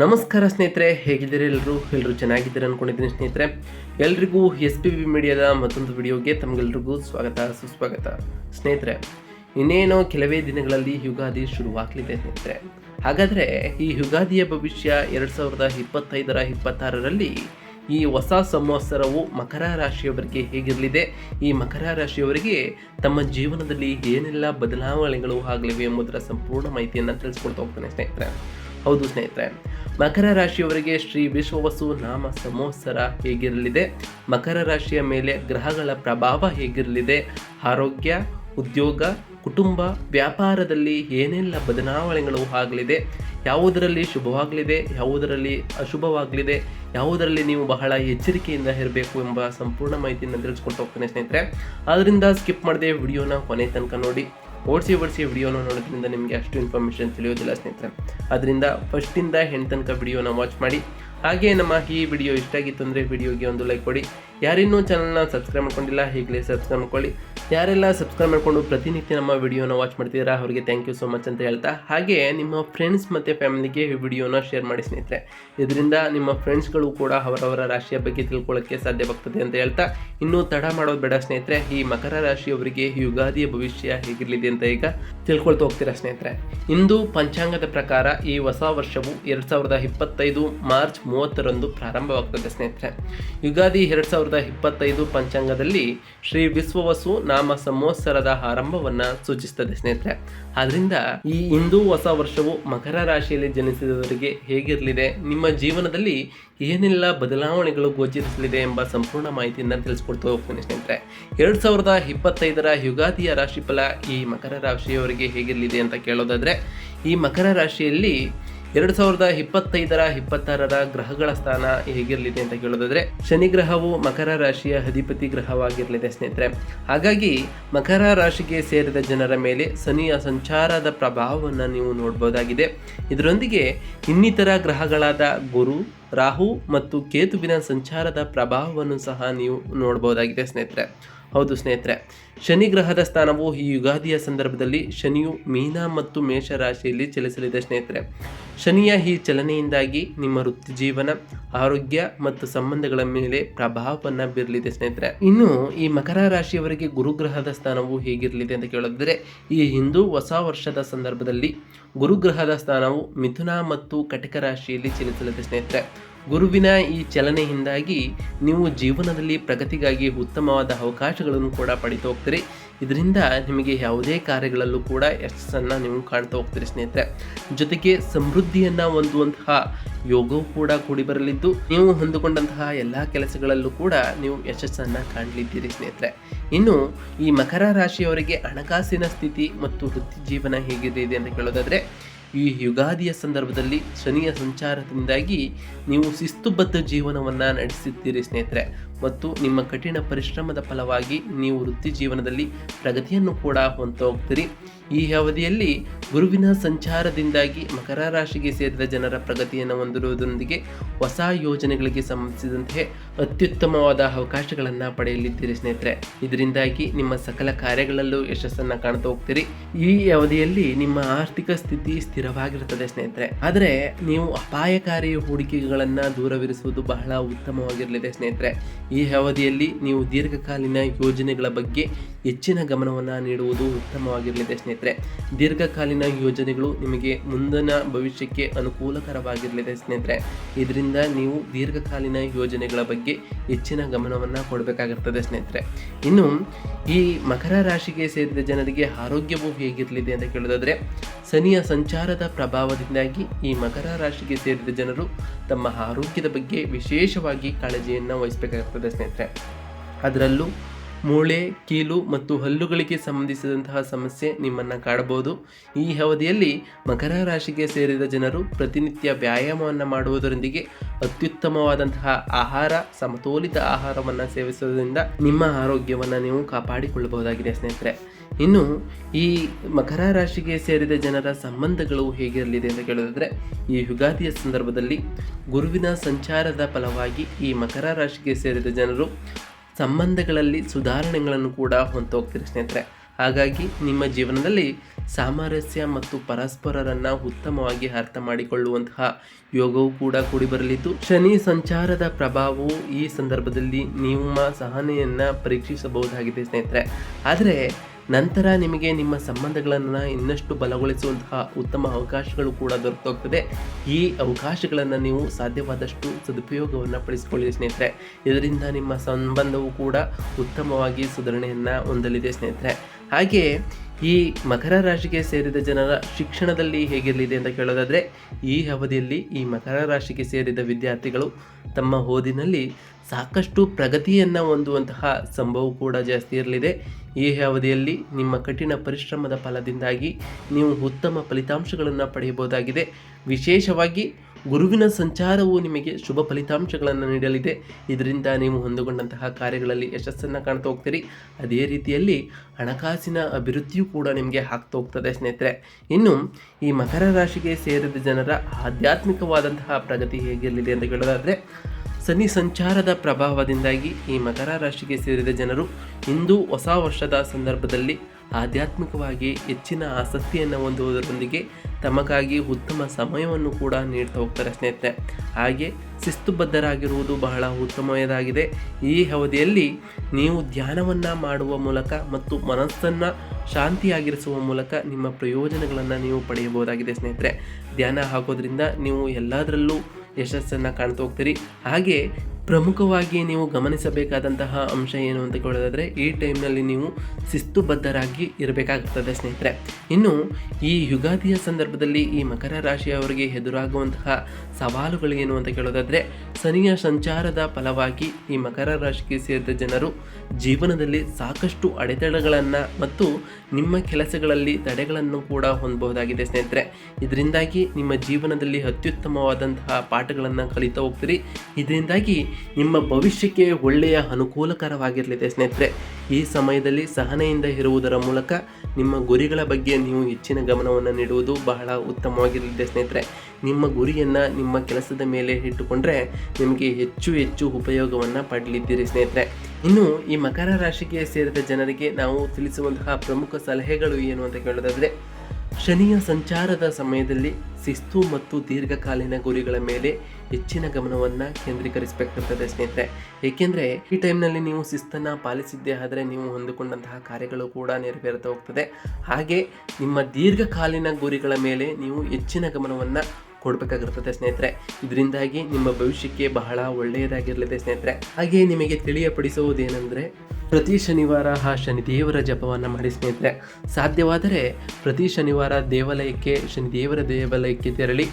ನಮಸ್ಕಾರ ಸ್ನೇಹಿತರೆ, ಹೇಗಿದ್ದೀರಿ ಎಲ್ಲರೂ ಎಲ್ಲರೂ ಚೆನ್ನಾಗಿದ್ದೀರಿ ಅಂದ್ಕೊಂಡಿದ್ದೀನಿ ಸ್ನೇಹಿತರೆ. ಎಲ್ರಿಗೂ ಎಸ್ ಪಿ ಬಿ ಮೀಡಿಯಾದ ಮತ್ತೊಂದು ವಿಡಿಯೋಗೆ ತಮಗೆಲ್ರಿಗೂ ಸ್ವಾಗತ, ಸುಸ್ವಾಗತ. ಸ್ನೇಹಿತರೆ, ಇನ್ನೇನೋ ಕೆಲವೇ ದಿನಗಳಲ್ಲಿ ಯುಗಾದಿ ಶುರುವಾಗಲಿದೆ ಸ್ನೇಹಿತರೆ. ಹಾಗಾದರೆ ಈ ಯುಗಾದಿಯ ಭವಿಷ್ಯ ಎರಡು ಸಾವಿರದ ಇಪ್ಪತ್ತೈದರ ಇಪ್ಪತ್ತಾರರಲ್ಲಿ ಈ ಹೊಸ ಸಂವತ್ಸರವು ಮಕರ ರಾಶಿಯವರಿಗೆ ಹೇಗಿರಲಿದೆ? ಈ ಮಕರ ರಾಶಿಯವರಿಗೆ ತಮ್ಮ ಜೀವನದಲ್ಲಿ ಏನೆಲ್ಲ ಬದಲಾವಣೆಗಳು ಆಗಲಿವೆ ಎಂಬುದರ ಸಂಪೂರ್ಣ ಮಾಹಿತಿಯನ್ನು ತಿಳಿಸ್ಕೊಡ್ತಾ ಹೋಗ್ತಾನೆ ಸ್ನೇಹಿತರೆ. ಹೌದು ಸ್ನೇಹಿತರೆ, ಮಕರ ರಾಶಿಯವರಿಗೆ ಶ್ರೀ ವಿಶ್ವವಸು ನಾಮ ಸಮೋತ್ಸರ ಹೇಗಿರಲಿದೆ? ಮಕರ ರಾಶಿಯ ಮೇಲೆ ಗ್ರಹಗಳ ಪ್ರಭಾವ ಹೇಗಿರಲಿದೆ? ಆರೋಗ್ಯ, ಉದ್ಯೋಗ, ಕುಟುಂಬ, ವ್ಯಾಪಾರದಲ್ಲಿ ಏನೆಲ್ಲ ಬದಲಾವಣೆಗಳು ಆಗಲಿದೆ? ಯಾವುದರಲ್ಲಿ ಶುಭವಾಗಲಿದೆ, ಯಾವುದರಲ್ಲಿ ಅಶುಭವಾಗಲಿದೆ, ಯಾವುದರಲ್ಲಿ ನೀವು ಬಹಳ ಎಚ್ಚರಿಕೆಯಿಂದ ಇರಬೇಕು ಎಂಬ ಸಂಪೂರ್ಣ ಮಾಹಿತಿಯನ್ನು ತಿಳಿಸ್ಕೊಟ್ಟು ಹೋಗ್ತೇನೆ ಸ್ನೇಹಿತರೆ. ಆದ್ದರಿಂದ ಸ್ಕಿಪ್ ಮಾಡದೆ ವಿಡಿಯೋನ ಕೊನೆ ತನಕ ನೋಡಿ. ಓಡಿಸಿ ಓಡಿಸಿ ವಿಡಿಯೋನ ನೋಡೋದ್ರಿಂದ ನಿಮಗೆ ಅಷ್ಟು ಇನ್ಫಾರ್ಮೇಷನ್ ತಿಳಿಯೋದಿಲ್ಲ ಸ್ನೇಹಿತರೆ. ಅದರಿಂದ ಫಸ್ಟಿಂದ ಹೆಣ್ ತನಕ ವಿಡಿಯೋನ ವಾಚ್ ಮಾಡಿ. ಹಾಗೆ ನಮ್ಮ ಈ ವಿಡಿಯೋ ಇಷ್ಟ ಆಗಿತ್ತು ಅಂದರೆ ವಿಡಿಯೋಗೆ ಒಂದು ಲೈಕ್ ಕೊಡಿ. ಯಾರಿನ್ನೂ ಚಾನಲ್ನ ಸಬ್ಸ್ಕ್ರೈಬ್ ಮಾಡ್ಕೊಂಡಿಲ್ಲ, ಈಗಲೇ ಸಬ್ಸ್ಕ್ರೈಬ್ ಮಾಡ್ಕೊಳ್ಳಿ. ಯಾರೆಲ್ಲ ಸಬ್ಸ್ಕ್ರೈಬ್ ಮಾಡಿಕೊಂಡು ಪ್ರತಿನಿತ್ಯ ನಮ್ಮ ವಿಡಿಯೋನ ವಾಚ್ ಮಾಡ್ತಿದ್ದೀರಾ, ಅವರಿಗೆ ಥ್ಯಾಂಕ್ ಯು ಸೊ ಮಚ್ ಅಂತ ಹೇಳ್ತಾ, ಹಾಗೆ ನಿಮ್ಮ ಫ್ರೆಂಡ್ಸ್ ಮತ್ತು ಫ್ಯಾಮಿಲಿಗೆ ಈ ವಿಡಿಯೋನ ಶೇರ್ ಮಾಡಿ ಸ್ನೇಹಿತರೆ. ಇದರಿಂದ ನಿಮ್ಮ ಫ್ರೆಂಡ್ಸ್ಗಳು ಕೂಡ ಅವರವರ ರಾಶಿಯ ಬಗ್ಗೆ ತಿಳ್ಕೊಳ್ಳೋಕ್ಕೆ ಸಾಧ್ಯವಾಗ್ತದೆ ಅಂತ ಹೇಳ್ತಾ, ಇನ್ನೂ ತಡ ಮಾಡೋದು ಬೇಡ ಸ್ನೇಹಿತರೆ. ಈ ಮಕರ ರಾಶಿಯವರಿಗೆ ಯುಗಾದಿಯ ಭವಿಷ್ಯ ಹೇಗಿರಲಿದೆ ಅಂತ ಈಗ ತಿಳ್ಕೊಳ್ತಾ ಹೋಗ್ತೀರಾ ಸ್ನೇಹಿತರೆ. ಇಂದು ಪಂಚಾಂಗದ ಪ್ರಕಾರ ಈ ಹೊಸ ವರ್ಷವು ಎರಡು ಸಾವಿರದ ಇಪ್ಪತ್ತೈದು ಮಾರ್ಚ್ ಮೂವತ್ತರಂದು ಪ್ರಾರಂಭವಾಗ್ತದೆ ಸ್ನೇಹಿತರೆ. ಯುಗಾದಿ ಎರಡು ಸಾವಿರದ ಇಪ್ಪತ್ತೈದು ಪಂಚಾಂಗದಲ್ಲಿ ಶ್ರೀ ವಿಶ್ವವಸು ನಾಮ ಸಂವತ್ಸರದ ಆರಂಭವನ್ನ ಸೂಚಿಸುತ್ತದೆ ಸ್ನೇಹಿತರೆ. ಆದ್ರಿಂದ ಈ ಹಿಂದೂ ಹೊಸ ವರ್ಷವು ಮಕರ ರಾಶಿಯಲ್ಲಿ ಜನಿಸಿದವರಿಗೆ ಹೇಗಿರಲಿದೆ, ನಿಮ್ಮ ಜೀವನದಲ್ಲಿ ಏನೆಲ್ಲ ಬದಲಾವಣೆಗಳು ಗೋಚರಿಸಲಿದೆ ಎಂಬ ಸಂಪೂರ್ಣ ಮಾಹಿತಿಯನ್ನು ತಿಳಿಸ್ಕೊಡ್ತಾ ಹೋಗ್ತೀನಿ ಸ್ನೇಹಿತರೆ. ಎರಡು ಸಾವಿರದ ಇಪ್ಪತ್ತೈದರ ಯುಗಾದಿಯ ರಾಶಿಫಲ ಈ ಮಕರ ರಾಶಿಯವರಿಗೆ ಹೇಗಿರಲಿದೆ ಅಂತ ಕೇಳೋದಾದ್ರೆ, ಈ ಮಕರ ರಾಶಿಯಲ್ಲಿ ಎರಡು ಸಾವಿರದ ಇಪ್ಪತ್ತೈದರ ಇಪ್ಪತ್ತಾರರ ಗ್ರಹಗಳ ಸ್ಥಾನ ಹೇಗಿರಲಿದೆ ಅಂತ ಕೇಳೋದಾದ್ರೆ, ಶನಿ ಗ್ರಹವು ಮಕರ ರಾಶಿಯ ಅಧಿಪತಿ ಗ್ರಹವಾಗಿರಲಿದೆ ಸ್ನೇಹಿತರೆ. ಹಾಗಾಗಿ ಮಕರ ರಾಶಿಗೆ ಸೇರಿದ ಜನರ ಮೇಲೆ ಶನಿಯ ಸಂಚಾರದ ಪ್ರಭಾವವನ್ನು ನೀವು ನೋಡಬಹುದಾಗಿದೆ ಇದರೊಂದಿಗೆ ಇನ್ನಿತರ ಗ್ರಹಗಳಾದ ಗುರು, ರಾಹು ಮತ್ತು ಕೇತುವಿನ ಸಂಚಾರದ ಪ್ರಭಾವವನ್ನು ಸಹ ನೀವು ನೋಡಬಹುದಾಗಿದೆ ಸ್ನೇಹಿತರೆ. ಹೌದು ಸ್ನೇಹಿತರೆ, ಶನಿ ಗ್ರಹದ ಸ್ಥಾನವು ಈ ಯುಗಾದಿಯ ಸಂದರ್ಭದಲ್ಲಿ ಶನಿಯು ಮೀನ ಮತ್ತು ಮೇಷ ರಾಶಿಯಲ್ಲಿ ಚಲಿಸಲಿದೆ ಸ್ನೇಹಿತರೆ. ಶನಿಯ ಈ ಚಲನೆಯಿಂದಾಗಿ ನಿಮ್ಮ ವೃತ್ತಿ ಜೀವನ ಆರೋಗ್ಯ ಮತ್ತು ಸಂಬಂಧಗಳ ಮೇಲೆ ಪ್ರಭಾವವನ್ನು ಬೀರಲಿದೆ ಸ್ನೇಹಿತರೆ. ಇನ್ನು ಈ ಮಕರ ರಾಶಿಯವರಿಗೆ ಗುರುಗ್ರಹದ ಸ್ಥಾನವು ಹೇಗಿರಲಿದೆ ಅಂತ ಕೇಳಿದ್ರೆ ಈ ಹಿಂದೂ ಹೊಸ ವರ್ಷದ ಸಂದರ್ಭದಲ್ಲಿ ಗುರುಗ್ರಹದ ಸ್ಥಾನವು ಮಿಥುನ ಮತ್ತು ಕಟಕ ರಾಶಿಯಲ್ಲಿ ಚಲಿಸಲಿದೆ ಸ್ನೇಹಿತರೆ. ಗುರುವಿನ ಈ ಚಲನೆಯಿಂದಾಗಿ ನೀವು ಜೀವನದಲ್ಲಿ ಪ್ರಗತಿಗಾಗಿ ಉತ್ತಮವಾದ ಅವಕಾಶಗಳನ್ನು ಕೂಡ ಪಡಿತಾ ಹೋಗ್ತೀರಿ. ಇದರಿಂದ ನಿಮಗೆ ಯಾವುದೇ ಕಾರ್ಯಗಳಲ್ಲೂ ಕೂಡ ಯಶಸ್ಸನ್ನು ನೀವು ಕಾಣ್ತಾ ಹೋಗ್ತೀರಿ ಸ್ನೇಹಿತರೆ. ಜೊತೆಗೆ ಸಮೃದ್ಧಿಯನ್ನು ಹೊಂದುವಂತಹ ಯೋಗವು ಕೂಡ ಕೂಡಿ ಬರಲಿದ್ದು, ನೀವು ಹೊಂದಿಕೊಂಡಂತಹ ಎಲ್ಲ ಕೆಲಸಗಳಲ್ಲೂ ಕೂಡ ನೀವು ಯಶಸ್ಸನ್ನು ಕಾಣಲಿದ್ದೀರಿ ಸ್ನೇಹಿತರೆ. ಇನ್ನು ಈ ಮಕರ ರಾಶಿಯವರಿಗೆ ಹಣಕಾಸಿನ ಸ್ಥಿತಿ ಮತ್ತು ವೃತ್ತಿ ಜೀವನ ಹೇಗಿದೆ ಅಂತ ಕೇಳೋದಾದ್ರೆ ಈ ಯುಗಾದಿಯ ಸಂದರ್ಭದಲ್ಲಿ ಶನಿಯ ಸಂಚಾರದಿಂದಾಗಿ ನೀವು ಶಿಸ್ತುಬದ್ಧ ಜೀವನವನ್ನು ನಡೆಸುತ್ತೀರಿ ಸ್ನೇಹಿತರೆ. ಮತ್ತು ನಿಮ್ಮ ಕಠಿಣ ಪರಿಶ್ರಮದ ಫಲವಾಗಿ ನೀವು ವೃತ್ತಿ ಜೀವನದಲ್ಲಿ ಪ್ರಗತಿಯನ್ನು ಕೂಡ ಹೊಂತೋಗ್ತೀರಿ ಈ ಅವಧಿಯಲ್ಲಿ ಗುರುವಿನ ಸಂಚಾರದಿಂದಾಗಿ ಮಕರ ರಾಶಿಗೆ ಸೇರಿದ ಜನರ ಪ್ರಗತಿಯನ್ನು ಹೊಂದಿರುವುದರೊಂದಿಗೆ ಹೊಸ ಯೋಜನೆಗಳಿಗೆ ಸಂಬಂಧಿಸಿದಂತೆ ಅತ್ಯುತ್ತಮವಾದ ಅವಕಾಶಗಳನ್ನು ಪಡೆಯಲಿದ್ದೀರಿ ಸ್ನೇಹಿತರೆ. ಇದರಿಂದಾಗಿ ನಿಮ್ಮ ಸಕಲ ಕಾರ್ಯಗಳಲ್ಲೂ ಯಶಸ್ಸನ್ನು ಕಾಣ್ತಾ ಹೋಗ್ತೀರಿ. ಈ ಅವಧಿಯಲ್ಲಿ ನಿಮ್ಮ ಆರ್ಥಿಕ ಸ್ಥಿತಿ ಸ್ಥಿರವಾಗಿರುತ್ತದೆ ಸ್ನೇಹಿತರೆ. ಆದರೆ ನೀವು ಅಪಾಯಕಾರಿ ಹೂಡಿಕೆಗಳನ್ನು ದೂರವಿರಿಸುವುದು ಬಹಳ ಉತ್ತಮವಾಗಿರಲಿದೆ ಸ್ನೇಹಿತರೆ. ಈ ಅವಧಿಯಲ್ಲಿ ನೀವು ದೀರ್ಘಕಾಲೀನ ಯೋಜನೆಗಳ ಬಗ್ಗೆ ಹೆಚ್ಚಿನ ಗಮನವನ್ನು ನೀಡುವುದು ಉತ್ತಮವಾಗಿರಲಿದೆ ಸ್ನೇಹಿತರೆ. ದೀರ್ಘಕಾಲೀನ ಯೋಜನೆಗಳು ನಿಮಗೆ ಮುಂದಿನ ಭವಿಷ್ಯಕ್ಕೆ ಅನುಕೂಲಕರವಾಗಿರಲಿದೆ ಸ್ನೇಹಿತರೆ. ಇದರಿಂದ ನೀವು ದೀರ್ಘಕಾಲೀನ ಯೋಜನೆಗಳ ಬಗ್ಗೆ ಹೆಚ್ಚಿನ ಗಮನವನ್ನು ಕೊಡಬೇಕಾಗಿರ್ತದೆ ಸ್ನೇಹಿತರೆ. ಇನ್ನು, ಈ ಮಕರ ರಾಶಿಗೆ ಸೇರಿದ ಜನರಿಗೆ ಆರೋಗ್ಯವು ಹೇಗಿರಲಿದೆ ಅಂತ ಕೇಳೋದಾದರೆ, ಶನಿಯ ಸಂಚಾರದ ಪ್ರಭಾವದಿಂದಾಗಿ ಈ ಮಕರ ರಾಶಿಗೆ ಸೇರಿದ ಜನರು ತಮ್ಮ ಆರೋಗ್ಯದ ಬಗ್ಗೆ ವಿಶೇಷವಾಗಿ ಕಾಳಜಿಯನ್ನು ವಹಿಸಬೇಕಾಗುತ್ತದೆ ಸ್ನೇಹಿತರೆ. ಅದರಲ್ಲೂ ಮೂಳೆ, ಕೀಲು ಮತ್ತು ಹಲ್ಲುಗಳಿಗೆ ಸಂಬಂಧಿಸಿದಂತಹ ಸಮಸ್ಯೆ ನಿಮ್ಮನ್ನು ಕಾಡಬಹುದು. ಈ ಅವಧಿಯಲ್ಲಿ ಮಕರ ರಾಶಿಗೆ ಸೇರಿದ ಜನರು ಪ್ರತಿನಿತ್ಯ ವ್ಯಾಯಾಮವನ್ನು ಮಾಡುವುದರೊಂದಿಗೆ ಅತ್ಯುತ್ತಮವಾದಂತಹ ಆಹಾರ, ಸಮತೋಲಿತ ಆಹಾರವನ್ನು ಸೇವಿಸುವುದರಿಂದ ನಿಮ್ಮ ಆರೋಗ್ಯವನ್ನು ನೀವು ಕಾಪಾಡಿಕೊಳ್ಳಬಹುದಾಗಿದೆ ಸ್ನೇಹಿತರೆ. ಇನ್ನು ಈ ಮಕರ ರಾಶಿಗೆ ಸೇರಿದ ಜನರ ಸಂಬಂಧಗಳು ಹೇಗಿರಲಿದೆ ಅಂತ ಕೇಳಿದ್ರೆ ಈ ಯುಗಾದಿಯ ಸಂದರ್ಭದಲ್ಲಿ ಗುರುವಿನ ಸಂಚಾರದ ಫಲವಾಗಿ ಈ ಮಕರ ರಾಶಿಗೆ ಸೇರಿದ ಜನರು ಸಂಬಂಧಗಳಲ್ಲಿ ಸುಧಾರಣೆಗಳನ್ನು ಕೂಡ ಹೊಂತ ಹೋಗ್ತೀರಿ ಸ್ನೇಹಿತರೆ. ಹಾಗಾಗಿ ನಿಮ್ಮ ಜೀವನದಲ್ಲಿ ಸಾಮರಸ್ಯ ಮತ್ತು ಪರಸ್ಪರರನ್ನು ಉತ್ತಮವಾಗಿ ಅರ್ಥ ಮಾಡಿಕೊಳ್ಳುವಂತಹ ಯೋಗವು ಕೂಡ ಕೂಡಿ ಬರಲಿದ್ದು, ಶನಿ ಸಂಚಾರದ ಪ್ರಭಾವವು ಈ ಸಂದರ್ಭದಲ್ಲಿ ನಿಮ್ಮ ಸಹನೆಯನ್ನು ಪರೀಕ್ಷಿಸಬಹುದಾಗಿದೆ ಸ್ನೇಹಿತರೆ. ಆದರೆ ನಂತರ ನಿಮಗೆ ನಿಮ್ಮ ಸಂಬಂಧಗಳನ್ನು ಇನ್ನಷ್ಟು ಬಲಗೊಳಿಸುವಂತಹ ಉತ್ತಮ ಅವಕಾಶಗಳು ಕೂಡ ದೊರೆತೋಗ್ತದೆ ಈ ಅವಕಾಶಗಳನ್ನು ನೀವು ಸಾಧ್ಯವಾದಷ್ಟು ಸದುಪಯೋಗವನ್ನು ಪಡಿಸಿಕೊಳ್ಳಿ ಸ್ನೇಹಿತರೆ. ಇದರಿಂದ ನಿಮ್ಮ ಸಂಬಂಧವು ಕೂಡ ಉತ್ತಮವಾಗಿ ಸುಧಾರಣೆಯನ್ನು ಹೊಂದಲಿದೆ ಸ್ನೇಹಿತರೆ. ಹಾಗೆ ಈ ಮಕರ ರಾಶಿಗೆ ಸೇರಿದ ಜನರ ಶಿಕ್ಷಣದಲ್ಲಿ ಹೇಗಿರಲಿದೆ ಅಂತ ಕೇಳೋದಾದರೆ, ಈ ಅವಧಿಯಲ್ಲಿ ಈ ಮಕರ ರಾಶಿಗೆ ಸೇರಿದ ವಿದ್ಯಾರ್ಥಿಗಳು ತಮ್ಮ ಓದಿನಲ್ಲಿ ಸಾಕಷ್ಟು ಪ್ರಗತಿಯನ್ನು ಹೊಂದುವಂತಹ ಸಂಭವ ಕೂಡ ಜಾಸ್ತಿ ಇರಲಿದೆ. ಈ ಅವಧಿಯಲ್ಲಿ ನಿಮ್ಮ ಕಠಿಣ ಪರಿಶ್ರಮದ ಫಲದಿಂದಾಗಿ ನೀವು ಉತ್ತಮ ಫಲಿತಾಂಶಗಳನ್ನು ಪಡೆಯಬಹುದಾಗಿದೆ. ವಿಶೇಷವಾಗಿ ಗುರುವಿನ ಸಂಚಾರವು ನಿಮಗೆ ಶುಭ ಫಲಿತಾಂಶಗಳನ್ನು ನೀಡಲಿದೆ. ಇದರಿಂದ ನೀವು ಹೊಂದಿಕೊಂಡಂತಹ ಕಾರ್ಯಗಳಲ್ಲಿ ಯಶಸ್ಸನ್ನು ಕಾಣ್ತಾ ಹೋಗ್ತೀರಿ. ಅದೇ ರೀತಿಯಲ್ಲಿ ಹಣಕಾಸಿನ ಅಭಿವೃದ್ಧಿಯೂ ಕೂಡ ನಿಮಗೆ ಆಗ್ತಾ ಹೋಗ್ತದೆ ಸ್ನೇಹಿತರೆ. ಇನ್ನು ಈ ಮಕರ ರಾಶಿಗೆ ಸೇರಿದ ಜನರ ಆಧ್ಯಾತ್ಮಿಕವಾದಂತಹ ಪ್ರಗತಿ ಹೇಗಿರಲಿದೆ ಅಂತ ಕೇಳೋದಾದರೆ ಶನಿ ಸಂಚಾರದ ಪ್ರಭಾವದಿಂದಾಗಿ ಈ ಮಕರ ರಾಶಿಗೆ ಸೇರಿದ ಜನರು ಇಂದು ಹೊಸ ವರ್ಷದ ಸಂದರ್ಭದಲ್ಲಿ ಆಧ್ಯಾತ್ಮಿಕವಾಗಿ ಹೆಚ್ಚಿನ ಆಸಕ್ತಿಯನ್ನು ಹೊಂದುವುದರೊಂದಿಗೆ ತಮಗಾಗಿ ಉತ್ತಮ ಸಮಯವನ್ನು ಕೂಡ ನೀಡ್ತಾ ಹೋಗ್ತಾರೆ ಸ್ನೇಹಿತರೆ. ಹಾಗೆ ಶಿಸ್ತುಬದ್ಧರಾಗಿರುವುದು ಬಹಳ ಉತ್ತಮವಾದಾಗಿದೆ ಈ ಅವಧಿಯಲ್ಲಿ ನೀವು ಧ್ಯಾನವನ್ನು ಮಾಡುವ ಮೂಲಕ ಮತ್ತು ಮನಸ್ಸನ್ನು ಶಾಂತಿಯಾಗಿರಿಸುವ ಮೂಲಕ ನಿಮ್ಮ ಪ್ರಯೋಜನಗಳನ್ನು ನೀವು ಪಡೆಯಬಹುದಾಗಿದೆ ಸ್ನೇಹಿತರೆ. ಧ್ಯಾನ ಹಾಕೋದ್ರಿಂದ ನೀವು ಎಲ್ಲದರಲ್ಲೂ ಯಶಸ್ಸನ್ನು ಕಾಣ್ತಾ ಹೋಗ್ತೀರಿ. ಹಾಗೆ ಪ್ರಮುಖವಾಗಿ ನೀವು ಗಮನಿಸಬೇಕಾದಂತಹ ಅಂಶ ಏನು ಅಂತ ಕೇಳೋದಾದರೆ, ಈ ಟೈಮ್ನಲ್ಲಿ ನೀವು ಶಿಸ್ತುಬದ್ಧರಾಗಿ ಇರಬೇಕಾಗುತ್ತದೆ ಸ್ನೇಹಿತರೆ. ಇನ್ನು, ಈ ಯುಗಾದಿಯ ಸಂದರ್ಭದಲ್ಲಿ ಈ ಮಕರ ರಾಶಿಯವರಿಗೆ ಎದುರಾಗುವಂತಹ ಸವಾಲುಗಳು ಏನು ಅಂತ ಕೇಳೋದಾದರೆ, ಶನಿಯ ಸಂಚಾರದ ಫಲವಾಗಿ ಈ ಮಕರ ರಾಶಿಗೆ ಸೇರಿದ ಜನರು ಜೀವನದಲ್ಲಿ ಸಾಕಷ್ಟು ಅಡೆತಡೆಗಳನ್ನು ಮತ್ತು ನಿಮ್ಮ ಕೆಲಸಗಳಲ್ಲಿ ತಡೆಗಳನ್ನು ಕೂಡ ಹೊಂದಬಹುದಾಗಿದೆ ಸ್ನೇಹಿತರೆ. ಇದರಿಂದಾಗಿ ನಿಮ್ಮ ಜೀವನದಲ್ಲಿ ಅತ್ಯುತ್ತಮವಾದಂತಹ ಪಾಠಗಳನ್ನು ಕಲಿತಾ ಹೋಗ್ತೀರಿ. ಇದರಿಂದಾಗಿ ನಿಮ್ಮ ಭವಿಷ್ಯಕ್ಕೆ ಒಳ್ಳೆಯ ಅನುಕೂಲಕರವಾಗಿರಲಿದೆ ಸ್ನೇಹಿತರೆ. ಈ ಸಮಯದಲ್ಲಿ ಸಹನೆಯಿಂದ ಇರುವುದರ ಮೂಲಕ ನಿಮ್ಮ ಗುರಿಗಳ ಬಗ್ಗೆ ನೀವು ಹೆಚ್ಚಿನ ಗಮನವನ್ನು ನೀಡುವುದು ಬಹಳ ಉತ್ತಮವಾಗಿರಲಿದೆ ಸ್ನೇಹಿತರೆ. ನಿಮ್ಮ ಗುರಿಯನ್ನು ನಿಮ್ಮ ಕೆಲಸದ ಮೇಲೆ ಇಟ್ಟುಕೊಂಡ್ರೆ ನಿಮಗೆ ಹೆಚ್ಚು ಹೆಚ್ಚು ಉಪಯೋಗವನ್ನು ಪಡಲಿದ್ದೀರಿ ಸ್ನೇಹಿತರೆ. ಇನ್ನು ಈ ಮಕರ ರಾಶಿಗೆ ಸೇರಿದ ಜನರಿಗೆ ನಾವು ತಿಳಿಸುವಂತಹ ಪ್ರಮುಖ ಸಲಹೆಗಳು ಏನು ಅಂತ ಕೇಳೋದಾದರೆ ಶನಿಯ ಸಂಚಾರದ ಸಮಯದಲ್ಲಿ ಶಿಸ್ತು ಮತ್ತು ದೀರ್ಘಕಾಲೀನ ಗುರಿಗಳ ಮೇಲೆ ಹೆಚ್ಚಿನ ಗಮನವನ್ನು ಕೇಂದ್ರೀಕರಿಸಬೇಕಾಗ್ತದೆ ಸ್ನೇಹಿತರೆ. ಏಕೆಂದರೆ ಈ ಟೈಮ್ನಲ್ಲಿ ನೀವು ಶಿಸ್ತನ್ನು ಪಾಲಿಸಿದ್ದೇ ಆದರೆ ನೀವು ಹೊಂದಿಕೊಂಡಂತಹ ಕಾರ್ಯಗಳು ಕೂಡ ನೆರವೇರ್ತಾ ಹೋಗ್ತದೆ. ಹಾಗೆ ನಿಮ್ಮ ದೀರ್ಘಕಾಲೀನ ಗುರಿಗಳ ಮೇಲೆ ನೀವು ಹೆಚ್ಚಿನ ಗಮನವನ್ನು ಕೊಡಬೇಕಾಗಿರ್ತದೆ ಸ್ನೇಹಿತರೆ. ಇದರಿಂದಾಗಿ ನಿಮ್ಮ ಭವಿಷ್ಯಕ್ಕೆ ಬಹಳ ಒಳ್ಳೆಯದಾಗಿರಲಿದೆ ಸ್ನೇಹಿತರೆ. ಹಾಗೆ ನಿಮಗೆ ತಿಳಿಯಪಡಿಸುವುದೇನೆಂದರೆ, ಪ್ರತಿ ಶನಿವಾರ ಆ ಶನಿ ದೇವರ ಜಪವನ್ನು ಮಾಡಿ ಸ್ನೇಹಿತರೆ. ಸಾಧ್ಯವಾದರೆ ಪ್ರತಿ ಶನಿವಾರ ದೇವಾಲಯಕ್ಕೆ, ಶನಿದೇವರ ದೇವಾಲಯಕ್ಕೆ ತೆರಳಿ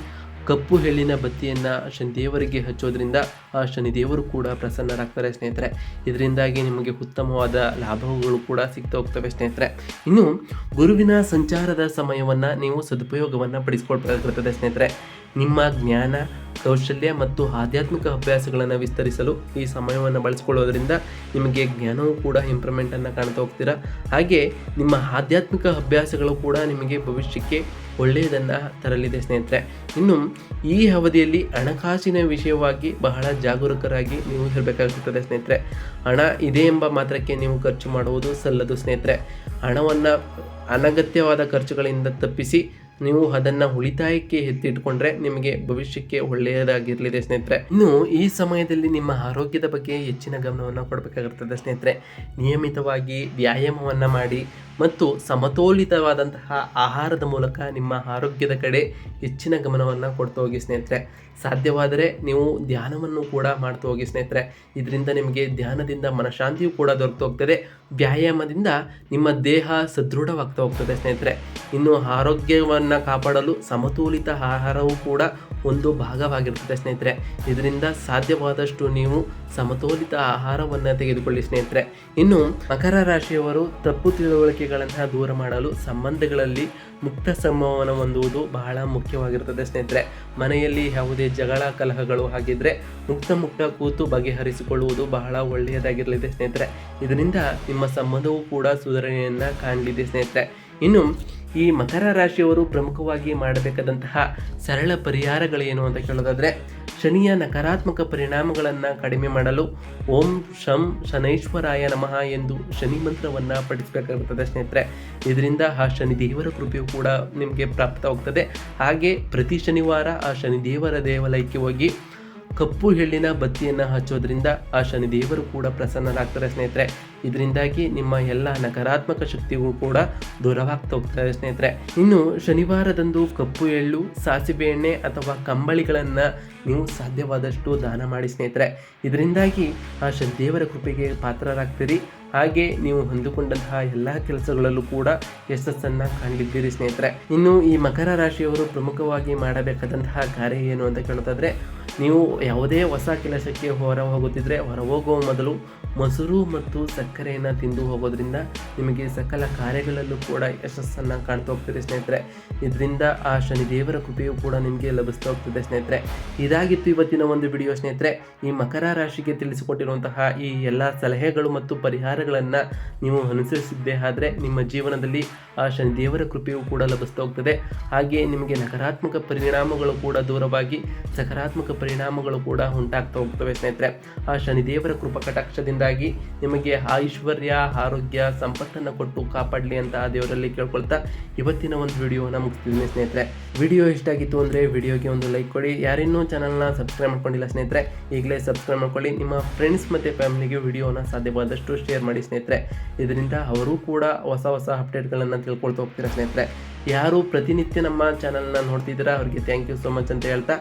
ಕಪ್ಪು ಹೆಳ್ಳಿನ ಬತ್ತಿಯನ್ನು ಶನಿದೇವರಿಗೆ ಹಚ್ಚೋದ್ರಿಂದ ಆ ಶನಿದೇವರು ಕೂಡ ಪ್ರಸನ್ನರಾಗ್ತಾರೆ ಸ್ನೇಹಿತರೆ. ಇದರಿಂದಾಗಿ ನಿಮಗೆ ಉತ್ತಮವಾದ ಲಾಭಗಳು ಕೂಡ ಸಿಗ್ತಾ ಹೋಗ್ತವೆ ಸ್ನೇಹಿತರೆ. ಇನ್ನು ಗುರುವಿನ ಸಂಚಾರದ ಸಮಯವನ್ನು ನೀವು ಸದುಪಯೋಗವನ್ನು ಪಡಿಸ್ಕೊಳ್ಬೇಕಾಗಿರ್ತದೆ ಸ್ನೇಹಿತರೆ. ನಿಮ್ಮ ಜ್ಞಾನ, ಕೌಶಲ್ಯ ಮತ್ತು ಆಧ್ಯಾತ್ಮಿಕ ಅಭ್ಯಾಸಗಳನ್ನು ವಿಸ್ತರಿಸಲು ಈ ಸಮಯವನ್ನು ಬಳಸ್ಕೊಳ್ಳೋದ್ರಿಂದ ನಿಮಗೆ ಜ್ಞಾನವೂ ಕೂಡ ಇಂಪ್ರೂವ್ಮೆಂಟನ್ನು ಕಾಣ್ತಾ ಹೋಗ್ತೀರಾ? ಹಾಗೆ ನಿಮ್ಮ ಆಧ್ಯಾತ್ಮಿಕ ಅಭ್ಯಾಸಗಳು ಕೂಡ ನಿಮಗೆ ಭವಿಷ್ಯಕ್ಕೆ ಒಳ್ಳೆಯದನ್ನು ತರಲಿದೆ ಸ್ನೇಹಿತರೆ. ಇನ್ನು ಈ ಅವಧಿಯಲ್ಲಿ ಹಣಕಾಸಿನ ವಿಷಯವಾಗಿ ಬಹಳ ಜಾಗರೂಕರಾಗಿ ನೀವು ಇರಬೇಕಾಗುತ್ತದೆ ಸ್ನೇಹಿತರೆ. ಹಣ ಇದೆ ಎಂಬ ಮಾತ್ರಕ್ಕೆ ನೀವು ಖರ್ಚು ಮಾಡುವುದು ಸಲ್ಲದು ಸ್ನೇಹಿತರೆ. ಹಣವನ್ನು ಅನಗತ್ಯವಾದ ಖರ್ಚುಗಳಿಂದ ತಪ್ಪಿಸಿ ನೀವು ಅದನ್ನು ಉಳಿತಾಯಕ್ಕೆ ಎತ್ತಿಟ್ಕೊಂಡ್ರೆ ನಿಮಗೆ ಭವಿಷ್ಯಕ್ಕೆ ಒಳ್ಳೆಯದಾಗಿರಲಿದೆ ಸ್ನೇಹಿತರೆ. ಇನ್ನು ಈ ಸಮಯದಲ್ಲಿ ನಿಮ್ಮ ಆರೋಗ್ಯದ ಬಗ್ಗೆ ಹೆಚ್ಚಿನ ಗಮನವನ್ನು ಕೊಡಬೇಕಾಗಿರ್ತದೆ ಸ್ನೇಹಿತರೆ. ನಿಯಮಿತವಾಗಿ ವ್ಯಾಯಾಮವನ್ನು ಮಾಡಿ ಮತ್ತು ಸಮತೋಲಿತವಾದಂತಹ ಆಹಾರದ ಮೂಲಕ ನಿಮ್ಮ ಆರೋಗ್ಯದ ಕಡೆ ಹೆಚ್ಚಿನ ಗಮನವನ್ನು ಕೊಡ್ತಾ ಹೋಗಿ ಸ್ನೇಹಿತರೆ. ಸಾಧ್ಯವಾದರೆ ನೀವು ಧ್ಯಾನವನ್ನು ಕೂಡ ಮಾಡ್ತಾ ಹೋಗಿ ಸ್ನೇಹಿತರೆ. ಇದರಿಂದ ನಿಮಗೆ ಧ್ಯಾನದಿಂದ ಮನಃಶಾಂತಿಯು ಕೂಡ ದೊರಕ್ತಾ ಹೋಗ್ತದೆ. ವ್ಯಾಯಾಮದಿಂದ ನಿಮ್ಮ ದೇಹ ಸದೃಢವಾಗ್ತಾ ಹೋಗ್ತದೆ ಸ್ನೇಹಿತರೆ. ಇನ್ನು ಆರೋಗ್ಯವನ್ನು ಕಾಪಾಡಲು ಸಮತೋಲಿತ ಆಹಾರವೂ ಕೂಡ ಒಂದು ಭಾಗವಾಗಿರ್ತದೆ ಸ್ನೇಹಿತರೆ. ಇದರಿಂದ ಸಾಧ್ಯವಾದಷ್ಟು ನೀವು ಸಮತೋಲಿತ ಆಹಾರವನ್ನು ತೆಗೆದುಕೊಳ್ಳಿ ಸ್ನೇಹಿತರೆ. ಇನ್ನು ಮಕರ ರಾಶಿಯವರು ತಪ್ಪು ತಿಳುವಳಿಕೆಗಳನ್ನು ದೂರ ಮಾಡಲು ಸಂಬಂಧಗಳಲ್ಲಿ ಮುಕ್ತ ಸಂಭವನ ಹೊಂದುವುದು ಬಹಳ ಮುಖ್ಯವಾಗಿರುತ್ತದೆ ಸ್ನೇಹಿತರೆ. ಮನೆಯಲ್ಲಿ ಯಾವುದೇ ಜಗಳ, ಕಲಹಗಳು ಆಗಿದ್ದರೆ ಮುಕ್ತ ಮುಕ್ತ ಕೂತು ಬಗೆಹರಿಸಿಕೊಳ್ಳುವುದು ಬಹಳ ಒಳ್ಳೆಯದಾಗಿರಲಿದೆ ಸ್ನೇಹಿತರೆ. ಇದರಿಂದ ನಿಮ್ಮ ಸಂಬಂಧವೂ ಕೂಡ ಸುಧಾರಣೆಯನ್ನು ಕಾಣಲಿದೆ ಸ್ನೇಹಿತರೆ. ಇನ್ನು ಈ ಮಕರ ರಾಶಿಯವರು ಪ್ರಮುಖವಾಗಿ ಮಾಡಬೇಕಾದಂತಹ ಸರಳ ಪರಿಹಾರಗಳೇನು ಅಂತ ಕೇಳೋದಾದ್ರೆ, ಶನಿಯ ನಕಾರಾತ್ಮಕ ಪರಿಣಾಮಗಳನ್ನು ಕಡಿಮೆ ಮಾಡಲು ಓಂ ಶಂ ಶನೈಶ್ವರಾಯ ನಮಃ ಎಂದು ಶನಿ ಮಂತ್ರವನ್ನು ಪಠಿಸಬೇಕಾಗುತ್ತದೆ ಸ್ನೇಹಿತರೆ. ಇದರಿಂದ ಆ ಶನಿ ದೇವರ ಕೃಪೆಯು ಕೂಡ ನಿಮಗೆ ಪ್ರಾಪ್ತವಾಗ್ತದೆ. ಹಾಗೆ ಪ್ರತಿ ಶನಿವಾರ ಆ ಶನಿ ದೇವರ ದೇವಾಲಯಕ್ಕೆ ಹೋಗಿ ಕಪ್ಪು ಎಳ್ಳಿನ ಬತ್ತಿಯನ್ನು ಹಚ್ಚೋದ್ರಿಂದ ಆ ಶನಿ ದೇವರು ಕೂಡ ಪ್ರಸನ್ನರಾಗ್ತಾರೆ ಸ್ನೇಹಿತರೆ. ಇದರಿಂದಾಗಿ ನಿಮ್ಮ ಎಲ್ಲ ನಕಾರಾತ್ಮಕ ಶಕ್ತಿಗಳು ಕೂಡ ದೂರವಾಗ್ತಾ ಹೋಗ್ತಾರೆ ಸ್ನೇಹಿತರೆ. ಇನ್ನು ಶನಿವಾರದಂದು ಕಪ್ಪು ಎಳ್ಳು, ಸಾಸಿವೆ ಎಣ್ಣೆ ಅಥವಾ ಕಂಬಳಿಗಳನ್ನು ನೀವು ಸಾಧ್ಯವಾದಷ್ಟು ದಾನ ಮಾಡಿ ಸ್ನೇಹಿತರೆ. ಇದರಿಂದಾಗಿ ಆ ಶನಿ ದೇವರ ಕೃಪೆಗೆ ಪಾತ್ರರಾಗ್ತೀರಿ. ಹಾಗೆ ನೀವು ಹೊಂದಿಕೊಂಡಂತಹ ಎಲ್ಲ ಕೆಲಸಗಳಲ್ಲೂ ಕೂಡ ಯಶಸ್ಸನ್ನು ಕಂಡಿದ್ದೀರಿ ಸ್ನೇಹಿತರೆ. ಇನ್ನು ಈ ಮಕರ ರಾಶಿಯವರು ಪ್ರಮುಖವಾಗಿ ಮಾಡಬೇಕಾದಂತಹ ಕಾರ್ಯ ಏನು ಅಂತ ಕೇಳೋದಾದ್ರೆ ನೀವು ಯಾವುದೇ ಹೊಸ ಕೆಲಸಕ್ಕೆ ಹೊರ ಹೋಗುತ್ತಿದ್ರೆ ಹೊರ ಹೋಗುವ ಮೊದಲು ಮೊಸರು ಮತ್ತು ಸಕ್ಕರೆಯನ್ನು ತಿಂದು ಹೋಗೋದ್ರಿಂದ ನಿಮಗೆ ಸಕಲ ಕಾರ್ಯಗಳಲ್ಲೂ ಕೂಡ ಯಶಸ್ಸನ್ನು ಕಾಣ್ತಾ ಹೋಗ್ತದೆ ಸ್ನೇಹಿತರೆ. ಇದರಿಂದ ಆ ಶನಿ ದೇವರ ಕೃಪೆಯು ಕೂಡ ನಿಮಗೆ ಲಭಿಸ್ತಾ ಹೋಗ್ತದೆ ಸ್ನೇಹಿತರೆ. ಇದಾಗಿತ್ತು ಇವತ್ತಿನ ಒಂದು ವಿಡಿಯೋ ಸ್ನೇಹಿತರೆ. ಈ ಮಕರ ರಾಶಿಗೆ ತಿಳಿಸಿಕೊಟ್ಟಿರುವಂತಹ ಈ ಎಲ್ಲ ಸಲಹೆಗಳು ಮತ್ತು ಪರಿಹಾರಗಳನ್ನು ನೀವು ಅನುಸರಿಸಿದ್ದೇ ಆದರೆ ನಿಮ್ಮ ಜೀವನದಲ್ಲಿ ಆ ಶನಿ ದೇವರ ಕೃಪೆಯು ಕೂಡ ಲಭಿಸ್ತಾ ಹೋಗ್ತದೆ. ಹಾಗೆಯೇ ನಿಮಗೆ ನಕಾರಾತ್ಮಕ ಪರಿಣಾಮಗಳು ಕೂಡ ದೂರವಾಗಿ ಸಕಾರಾತ್ಮಕ ಪರಿಣಾಮಗಳು ಕೂಡ ಉಂಟಾಗ್ತಾ ಹೋಗ್ತವೆ ಸ್ನೇಹಿತರೆ. ಆ ಶನಿ ದೇವರ ಕೃಪ ಕಟಾಕ್ಷದಿಂದಾಗಿ ನಿಮಗೆ ಐಶ್ವರ್ಯ, ಆರೋಗ್ಯ, ಸಂಪತ್ತನ್ನು ಕೊಟ್ಟು ಕಾಪಾಡಲಿ ಅಂತ ಆ ದೇವರಲ್ಲಿ ಕೇಳ್ಕೊಳ್ತಾ ಇವತ್ತಿನ ಒಂದು ವಿಡಿಯೋನ ಮುಗಿಸ್ತಿದ್ದೀನಿ ಸ್ನೇಹಿತರೆ. ವಿಡಿಯೋ ಇಷ್ಟ ಆಗಿತ್ತು ಅಂದರೆ ವಿಡಿಯೋಗೆ ಒಂದು ಲೈಕ್ ಕೊಡಿ. ಯಾರಿನ್ನೂ ಚಾನಲ್ನ ಸಬ್ಸ್ಕ್ರೈಬ್ ಮಾಡ್ಕೊಂಡಿಲ್ಲ ಸ್ನೇಹಿತರೆ, ಈಗಲೇ ಸಬ್ಸ್ಕ್ರೈಬ್ ಮಾಡ್ಕೊಳ್ಳಿ. ನಿಮ್ಮ ಫ್ರೆಂಡ್ಸ್ ಮತ್ತು ಫ್ಯಾಮಿಲಿಗೆ ವಿಡಿಯೋನ ಸಾಧ್ಯವಾದಷ್ಟು ಶೇರ್ ಮಾಡಿ ಸ್ನೇಹಿತರೆ. ಇದರಿಂದ ಅವರು ಕೂಡ ಹೊಸ ಹೊಸ ಅಪ್ಡೇಟ್ಗಳನ್ನು ತಿಳ್ಕೊಳ್ತಾ ಹೋಗ್ತೀರಾ ಸ್ನೇಹಿತರೆ. ಯಾರು ಪ್ರತಿನಿತ್ಯ ನಮ್ಮ ಚಾನಲ್ನ ನೋಡ್ತಿದ್ದೀರಾ, ಅವರಿಗೆ ಥ್ಯಾಂಕ್ ಯು ಸೊ ಮಚ್ ಅಂತ ಹೇಳ್ತಾ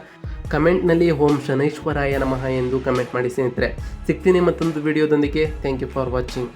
ಕಮೆಂಟ್ನಲ್ಲಿ, ಓಂ ಶನೈಶ್ವರಾಯ ನಮಃ ಎಂದು ಕಮೆಂಟ್ ಮಾಡಿ ಸ್ನೇಹಿತರೆ. ಸಿಗ್ತೀನಿ ಮತ್ತೊಂದು ವಿಡಿಯೋದೊಂದಿಗೆ. Thank you for watching